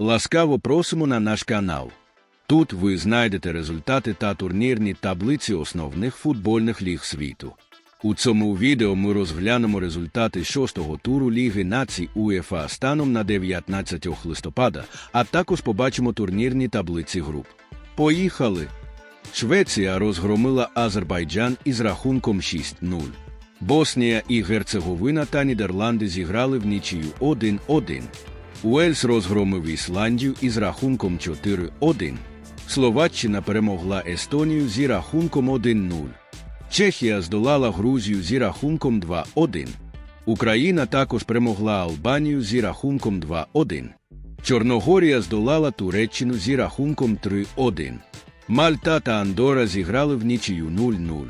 Ласкаво просимо на наш канал. Тут ви знайдете результати та турнірні таблиці основних футбольних ліг світу. У цьому відео ми розглянемо результати шостого туру Ліги націй УЄФА станом на 19 листопада, а також побачимо турнірні таблиці груп. Поїхали! Швеція розгромила Азербайджан із рахунком 6-0. Боснія і Герцеговина та Нідерланди зіграли в нічию 1-1. Уельс розгромив Ісландію із рахунком 4-1. Словаччина перемогла Естонію зі рахунком 1-0. Чехія здолала Грузію зі рахунком 2-1. Україна також перемогла Албанію зі рахунком 2-1. Чорногорія здолала Туреччину зі рахунком 3-1. Мальта та Андора зіграли в нічию 0-0.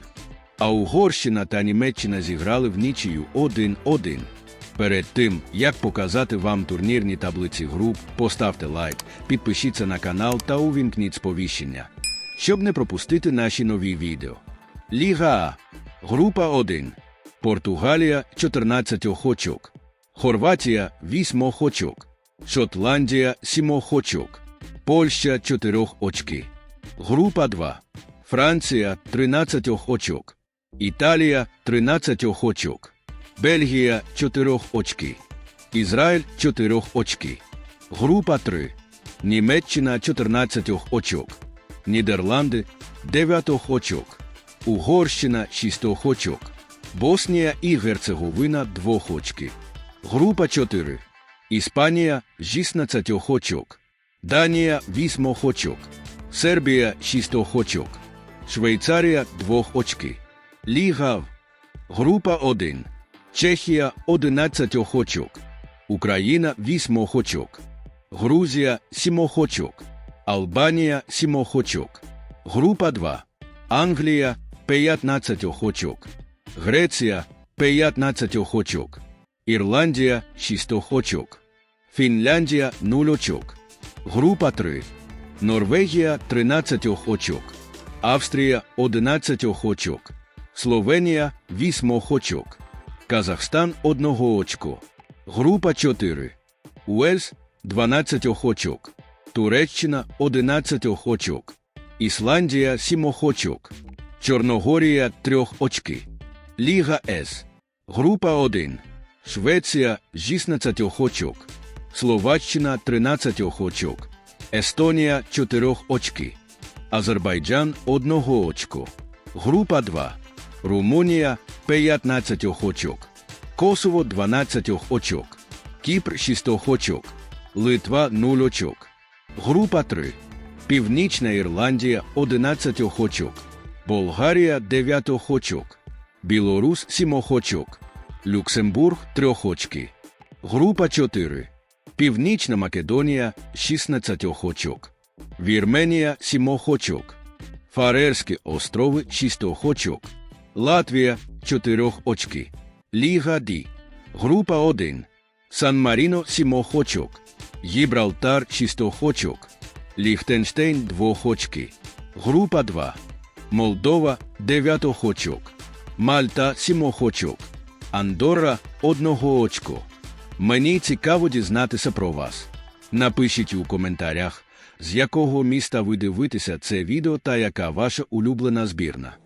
А Угорщина та Німеччина зіграли в нічию 1-1. Перед тим, як показати вам турнірні таблиці груп, поставте лайк, підпишіться на канал та увімкніть сповіщення, щоб не пропустити наші нові відео. Ліга А. Група 1. Португалія 14 очок. Хорватія 8 очок. Шотландія 7 очок. Польща 4 очки. Група 2. Франція 13 очок. Італія 13 очок. Бельгія 4 очки. Ізраїль 4 очки. Група 3. Німеччина 14 очок. Нідерланди 9 очок. Угорщина 6 очок. Боснія і Герцеговина 2 очки. Група 4. Іспанія 16 очок. Данія 8 очок. Сербія 6 очок. Швейцарія 2 очки. Ліга В. Група 1. Чехія 11 очок. Україна 8 очок. Грузія 7 очок. Албанія 7 очок. Група 2. Англія 15 очок. Греція 15 очок. Ірландія 6 очок. Фінляндія 0 очок. Група 3. Норвегія 13 очок. Австрія 11 очок. Словенія 8 очок. Казахстан 1 очко. Група 4. Уельс 12 очок. Туреччина 11 очок. Ісландія 7 очок. Чорногорія 3 очки. Ліга С. Група 1. Швеція 16 очок. Словаччина 13 очок. Естонія 4 очки. Азербайджан 1 очко. Група 2. Румунія 15 очок. Косово 12 очок. Кіпр 6 очок. Литва 0 очок. Група 3. Північна Ірландія 11 очок. Болгарія 9 очок. Білорус 7 очок. Люксембург 3 очки. Група 4. Північна Македонія 16 очок. Вірменія 7 очок. Фарерські острови 6 очок. Латвія 4 очки. Ліга Д. Група 1. Сан-Маріно 7 очок. Гібралтар 6 очок. Ліхтенштейн 2 очки. Група 2. Молдова 9 очок. Мальта 7 очок. Андорра 1 очко. Мені цікаво дізнатися про вас. Напишіть у коментарях, з якого міста ви дивитеся це відео та яка ваша улюблена збірна.